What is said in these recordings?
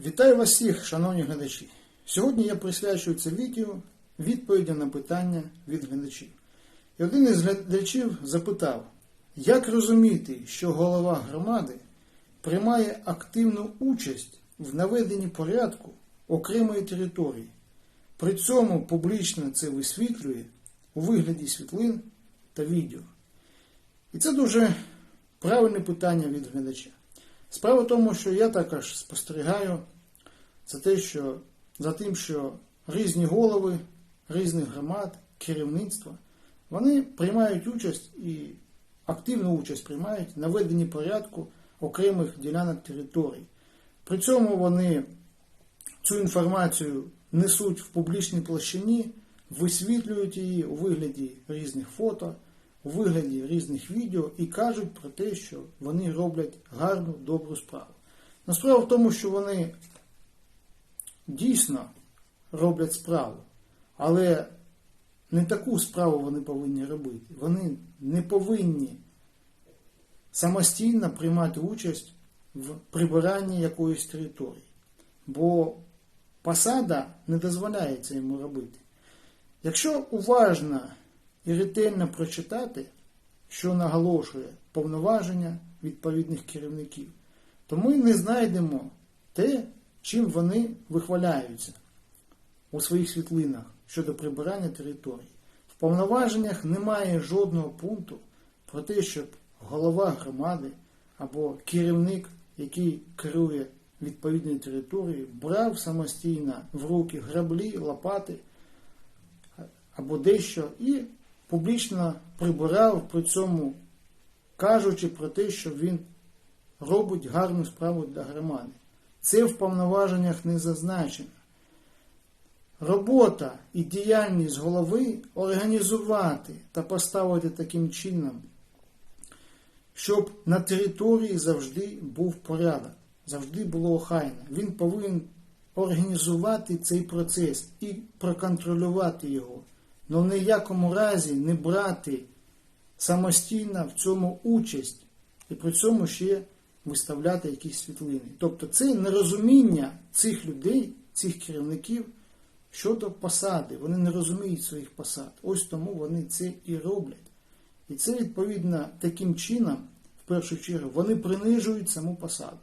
Вітаю вас всіх, шановні глядачі. Сьогодні я присвячую це відео відповідям на питання від глядачів. І один із глядачів запитав, як розуміти, що голова громади приймає активну участь в наведенні порядку окремої території, при цьому публічно це висвітлює у вигляді світлин та відео. І це дуже правильне питання від глядача. Справа в тому, що я також спостерігаю за те, що за тим, що різні голови різних громад, керівництва, вони приймають участь і активну участь приймають на веденні порядку окремих ділянок територій. При цьому вони цю інформацію несуть в публічній площині, висвітлюють її у вигляді різних фото, у вигляді різних відео і кажуть про те, що вони роблять гарну, добру справу. Но справа в тому, що вони дійсно роблять справу, але не таку справу вони повинні робити. Вони не повинні самостійно приймати участь в прибиранні якоїсь території, бо посада не дозволяє це йому робити. Якщо уважно і ретельно прочитати, що наголошує повноваження відповідних керівників, то ми не знайдемо те, чим вони вихваляються у своїх світлинах щодо прибирання території. В повноваженнях немає жодного пункту про те, щоб голова громади або керівник, який керує відповідною територією, брав самостійно в руки граблі, лопати або дещо і публічно прибирав при цьому, кажучи про те, що він робить гарну справу для громади. Це в повноваженнях не зазначено. Робота і діяльність голови організувати та поставити таким чином, щоб на території завжди був порядок, завжди було охайно. Він повинен організувати цей процес і проконтролювати його, але в ніякому разі не брати самостійно в цьому участь і при цьому ще виставляти якісь світлини. Тобто це нерозуміння цих людей, цих керівників щодо посади. Вони не розуміють своїх посад. Ось тому вони це і роблять. І це, відповідно, таким чином, в першу чергу, вони принижують саму посаду.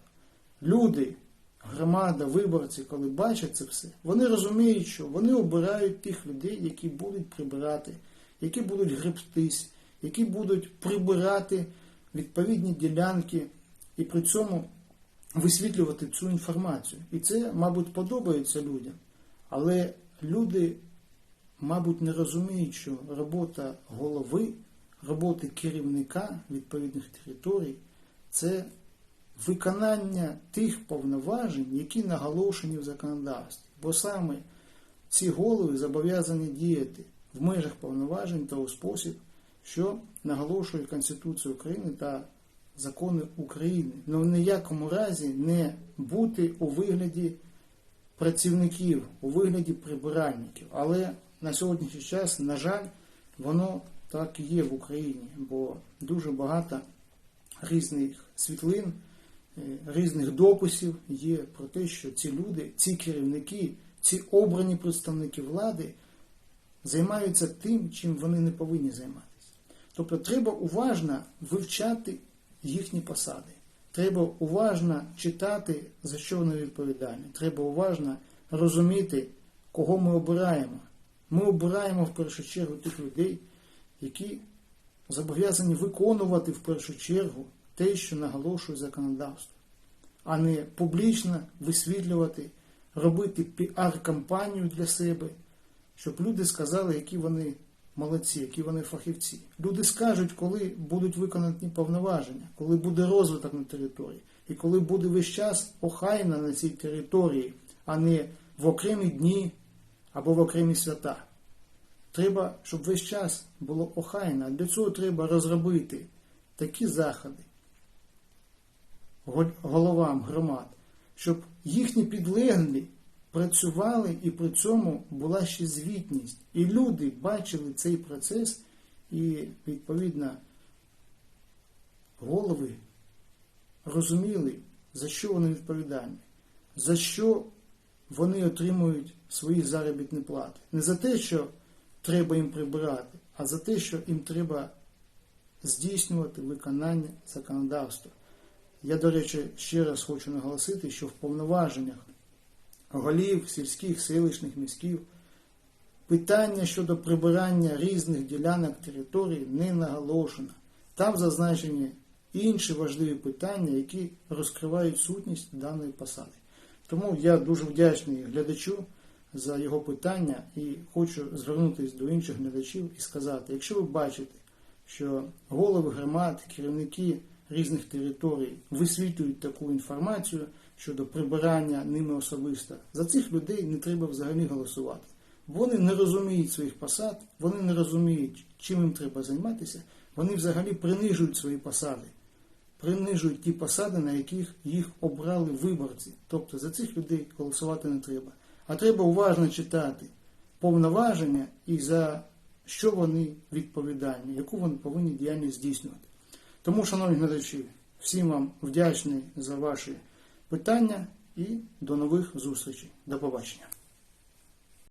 Люди, громада, виборці, коли бачать це все, вони розуміють, що вони обирають тих людей, які будуть прибирати, які будуть гребстись, які будуть прибирати відповідні ділянки і при цьому висвітлювати цю інформацію. І це, мабуть, подобається людям. Але люди, мабуть, не розуміють, що робота голови, роботи керівника відповідних територій це виконання тих повноважень, які наголошені в законодавстві. Бо саме ці голови зобов'язані діяти в межах повноважень та у спосіб, що наголошує Конституція України та закони України. Но в ніякому разі не бути у вигляді працівників у вигляді прибиральників. Але на сьогоднішній час, на жаль, воно так і є в Україні, бо дуже багато різних світлин, різних дописів є про те, що ці люди, ці керівники, ці обрані представники влади займаються тим, чим вони не повинні займатися. Тобто треба уважно вивчати їхні посади. Треба уважно читати, за що вони відповідальні. Треба уважно розуміти, кого ми обираємо. Ми обираємо в першу чергу тих людей, які зобов'язані виконувати в першу чергу те, що наголошує законодавство, а не публічно висвітлювати, робити піар-кампанію для себе, щоб люди сказали, які вони молодці, які вони фахівці. Люди скажуть, коли будуть виконані повноваження, коли буде розвиток на території, і коли буде весь час охайно на цій території, а не в окремі дні або в окремі свята. Треба, щоб весь час було охайно. Для цього треба розробити такі заходи головам громад, щоб їхні підлеглі працювали і при цьому була ще звітність. І люди бачили цей процес і, відповідно, голови розуміли, за що вони відповідальні. за що вони отримують свої заробітні плати. Не за те, що треба їм прибирати, а за те, що їм треба здійснювати виконання законодавства. Я, до речі, ще раз хочу наголосити, що в повноваженнях голів сільських, селищних міськів питання щодо прибирання різних ділянок території не наголошено. Там зазначені інші важливі питання, які розкривають сутність даної посади. Тому я дуже вдячний глядачу за його питання і хочу звернутися до інших глядачів і сказати, якщо ви бачите, що голови громад, керівники різних територій висвітлюють таку інформацію щодо прибирання ними особисто, за цих людей не треба взагалі голосувати. Вони не розуміють своїх посад, вони не розуміють, чим їм треба займатися, вони взагалі принижують свої посади, принижують ті посади, на яких їх обрали виборці. Тобто за цих людей голосувати не треба. А треба уважно читати повноваження і за що вони відповідальні, яку вони повинні діяльність здійснювати. Тому, шановні глядачі, всім вам вдячний за ваші питання і до нових зустрічей. До побачення.